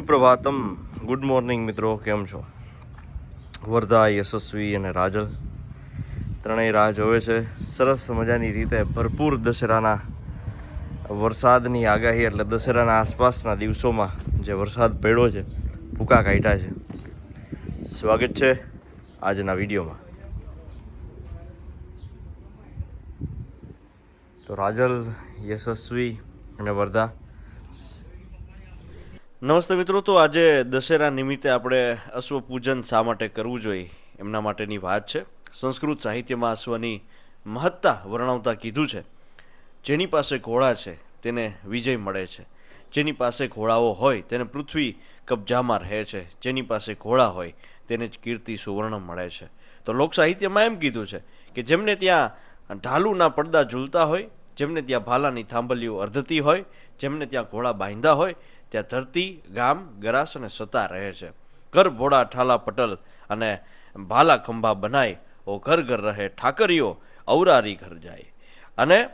સુપ્રભાતમ. Good morning મિત્રો, કેમ છો? વરદા યશસ્વી અને રાજલ. ત્રણેય રાહ જોવે છે. સરસ મજાની રીતે ભરપૂર દશેરાના વરસાદની આગાહી એટલે દશેરાના આસપાસના દિવસોમાં જે વરસાદ પડ્યો છે, ભૂકા કાઢ્યા છે. સ્વાગત છે આજના વિડીયોમાં. તો રાજલ, યશસ્વી અને વર્ધા નમસ્તે મિત્રો, તો આજે દશેરા નિમિત્તે આપણે અશ્વ પૂજન શા માટે કરવું જોઈએ એમના માટેની વાત છે. સંસ્કૃત સાહિત્યમાં અશ્વની મહત્તા વર્ણવતા કીધું છે. જેની પાસે ઘોડા છે, તેને વિજય મળે છે. જેની પાસે ઘોડાઓ હોય, તેને પૃથ્વી કબજામાં રહે છે. જેની પાસે ઘોડા હોય, તેને જ કીર્તિ સુવર્ણ મળે છે. તો લોક સાહિત્યમાં એમ કીધું છે કે જેમને ત્યાં ઢાલુના પડદા ઝૂલતા હોય, જેમને ત્યાં ભાલાની થાંભલીઓ અર્ધતી હોય, જેમને ત્યાં ઘોડા બાંધ્યા હોય ત્યાં ધરતી, ગામ, ગરાસ અને સતા રહે છે. ઘર ભોળા ઠાલા પટલ અને ભાલા ખંભા બનાય, ઓ ઘર ઘર રહે ઠાકરીઓ, ઔરારી ઘર જાય. અને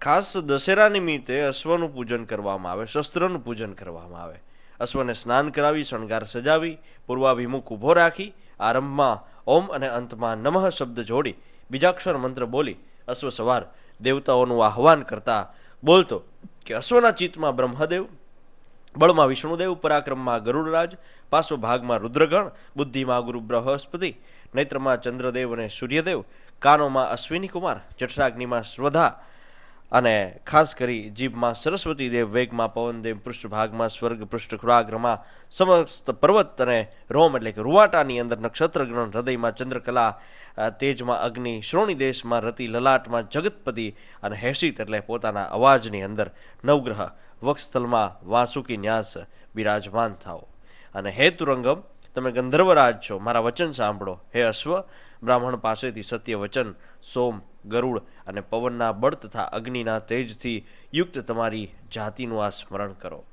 ખાસ દશેરા નિમિત્તે અશ્વનું પૂજન કરવામાં આવે, શસ્ત્રનું પૂજન કરવામાં આવે. અશ્વને સ્નાન કરાવી, શણગાર સજાવી, પૂર્વાભિમુખ ઊભો રાખી, આરંભમાં ઓમ અને અંતમાં નમઃ શબ્દ જોડી બીજાક્ષર મંત્ર બોલી, અશ્વ સવાર દેવતાઓનું આહવાન કરતા બોલતો કે અશ્વના ચિત્તમાં બ્રહ્મદેવ બળમાં વિષ્ણુદેવ, પરાક્રમમાં ગરુડરાજ, પાર્શ્વ ભાગમાં રુદ્રગણ, બુદ્ધિમાં ગુરુ બૃહસ્પતિ, નેત્રમાં ચંદ્રદેવ અને સૂર્યદેવ, કાનોમાં અશ્વિની કુમાર, જઠરાગ્નિમાં સ્વધા અને ખાસ કરી જીભમાં સરસ્વતી દેવ, વેગમાં પવનદેવ, પૃષ્ઠભાગમાં સ્વર્ગ પૃષ્ઠખુરાગ્રમાં સમસ્ત પર્વત અને રોમ એટલે કે રૂવાટાની અંદર નક્ષત્રગ્રહણ, હૃદયમાં ચંદ્રકલા તેજમાં અગ્નિ, શ્રોણી દેશમાં રતિ, લલાટમાં જગતપતિ અને હેસિત એટલે પોતાના અવાજની અંદર નવગ્રહ વક્ષસ્થલમાં વાસુકી ન્યાસ બિરાજમાન થાઓ. અને હે તુરંગમ, તમે ગંધર્વરાજ છો. મારા વચન સાંભળો. હે અશ્વ, બ્રાહ્મણ પાસેથી સત્ય વચન, સોમ, ગરુડ અને પવનના બળ તથા અગ્નિના તેજથી યુક્ત તમારી જાતિનું આ સ્મરણ કરો.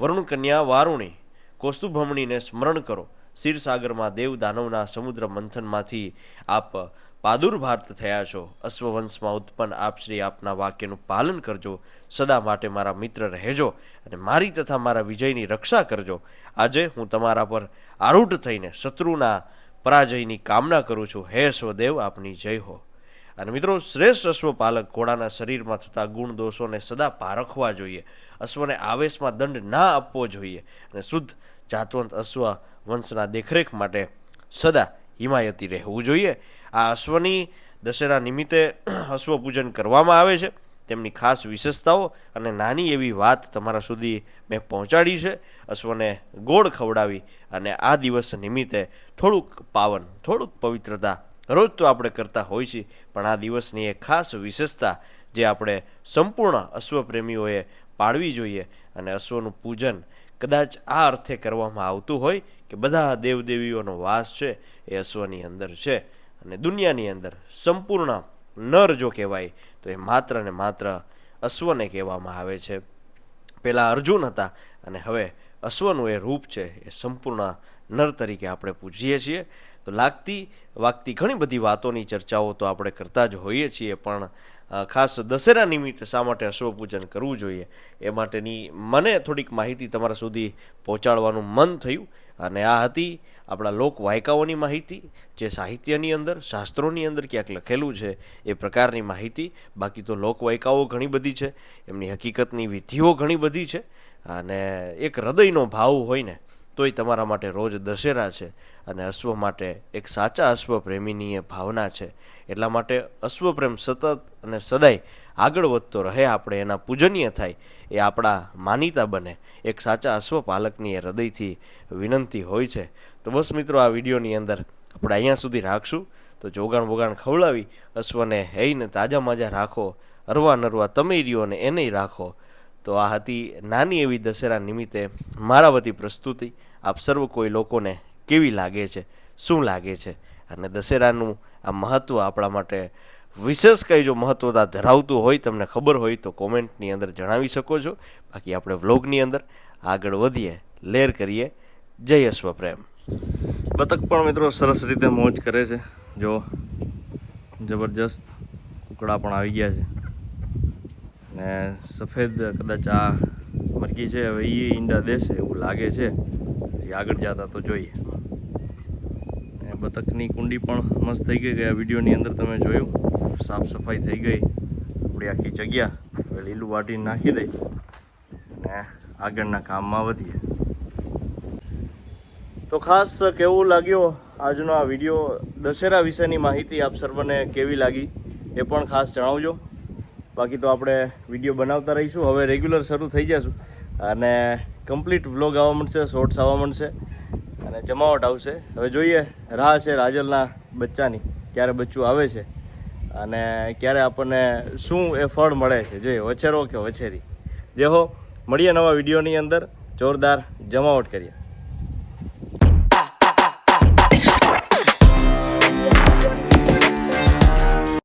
વરુણ કન્યા વારુણી, કોસ્તુભમણીને સ્મરણ કરો. ક્ષીરસાગરમાં દેવ દાનવના સમુદ્ર મંથનમાંથી આપ પાદુર્ભાત થયા છો. અશ્વવંશમાં ઉત્પન્ન આપ શ્રી આપના વાક્યનું પાલન કરજો. સદા માટે મારા મિત્ર રહેજો અને મારી તથા મારા વિજયની રક્ષા કરજો. આજે હું તમારા પર આરૂઢ થઈને શત્રુના પરાજયની કામના કરું છું. હે સ્વદેવ આપની જય હો. અને મિત્રો, શ્રેષ્ઠ અશ્વપાલક ઘોડાના શરીરમાં થતા ગુણ દોષોને સદા પારખવા જોઈએ. અશ્વને આવેશમાં દંડ ના આપવો જોઈએ. અને શુદ્ધ જાતવંત અશ્વ વંશના દેખરેખ માટે સદા હિમાયતી રહેવું જોઈએ. આ અશ્વની દશેરા નિમિત્તે અશ્વ પૂજન કરવામાં આવે છે. તેમની ખાસ વિશેષતાઓ અને નાની એવી વાત તમારા સુધી મેં પહોંચાડી છે. અશ્વને ગોળ ખવડાવી અને આ દિવસ નિમિત્તે થોડુંક પાવન, થોડુંક પવિત્રતા રોજ તો આપણે કરતા હોય છીએ, પણ આ દિવસની એક ખાસ વિશેષતા જે આપણે સંપૂર્ણ અશ્વપ્રેમીઓએ પાળવી જોઈએ અને અશ્વનું પૂજન કદાચ આ અર્થે કરવામાં આવતું હોય કે બધા દેવદેવીઓનો વાસ છે એ અશ્વની અંદર છે અને દુનિયાની અંદર સંપૂર્ણ નર જો કહેવાય, તો એ માત્ર ને માત્ર અશ્વને કહેવામાં આવે છે. પહેલાં અર્જુન હતા અને હવે અશ્વનું એ રૂપ છે એ સંપૂર્ણ નર તરીકે આપણે પૂજીએ છીએ. તો લાગતી વાગતી ઘણી બધી વાતોની ચર્ચાઓ તો આપણે કરતા જ હોઈએ છીએ, પણ ખાસ દશેરા નિમિત્તે શા માટે અશ્વ પૂજન કરવું જોઈએ એ માટેની મને થોડીક માહિતી તમારા સુધી પહોંચાડવાનું મન થયું. અને આ હતી આપણા લોકવાયકાઓની માહિતી, જે સાહિત્યની અંદર, શાસ્ત્રોની અંદર ક્યાંક લખેલું છે એ પ્રકારની માહિતી. બાકી તો લોકવાયકાઓ ઘણી બધી છે, એમની હકીકતની વિધિઓ ઘણી બધી છે. અને એક હૃદયનો ભાવ હોય ને તોય તમારા માટે રોજ દશેરા છે અને અશ્વ માટે એક સાચા અશ્વ પ્રેમીની એ ભાવના છે. એટલા માટે અશ્વપ્રેમ સતત અને સદાય આગળ વધતો રહે, આપણે એના પૂજનીય થાય, એ આપણા માનીતા બને. એક સાચા અશ્વ પાલકની એ હૃદયથી વિનંતી હોય છે. તો બસ મિત્રો, આ વિડીયોની અંદર આપણે અહીંયા સુધી રાખશું. તો જોગાણ બોગાણ ખવડાવી, અશ્વને હૈને તાજા માજા રાખો અરવા નરવા તમે રહ્યો અને એને રાખો. તો આ હતી નાની એવી દશેરા નિમિત્તે મારા વતી પ્રસ્તુતિ. આપ સર્વ કોઈ લોકોને કેવી લાગે છે, શું લાગે છે? અને દશેરાનું આ મહત્ત્વ આપણા માટે વિશેષ કંઈ જો મહત્ત્વતા ધરાવતું હોય, તમને ખબર હોય તો કોમેન્ટની અંદર જણાવી શકો છો. બાકી આપણે વ્લોગની અંદર આગળ વધીએ, લેર કરીએ. જય અશ્વ પ્રેમ. બતક પણ મિત્રો સરસ રીતે મોજ કરે છે. જો જબરજસ્ત કુકડા પણ આવી ગયા છે. ને સફેદ કદાચ આ મરકી છે, હવે એ ઈંડા દેશે એવું લાગે છે. પછી આગળ જતા તો જોઈએ. એ બતકની કુંડી પણ મસ્ત થઈ ગઈ ગયા વિડીયોની અંદર તમે જોયું. સાફ સફાઈ થઈ ગઈ. આપણી આખી જગ્યા હવે લીલું વાટીને નાખી દઈ. અને આગળના કામમાં વધીએ. તો ખાસ કેવું લાગ્યો આજનો આ વીડિયો? દશેરા વિશેની માહિતી આપ સર્વને કેવી લાગી એ પણ ખાસ જણાવજો. બાકી તો આપણે વીડિયો બનાવતા રહીશું. હવે રેગ્યુલર શરૂ થઈ જશું. અને કમ્પ્લીટ વ્લોગ આવવા મળશે શોર્ટ્સ આવવા મળશે અને જમાવટ આવશે. હવે જોઈએ, રાહ છે રાજલના બચ્ચાની, ક્યારે બચ્ચું આવે છે અને ક્યારે આપણને શું એ ફળ મળે છે. જોઈએ, વછેરો કે વછેરી. જે હો, મળીએ નવા વિડીયોની અંદર. જોરદાર જમાવટ કરીએ.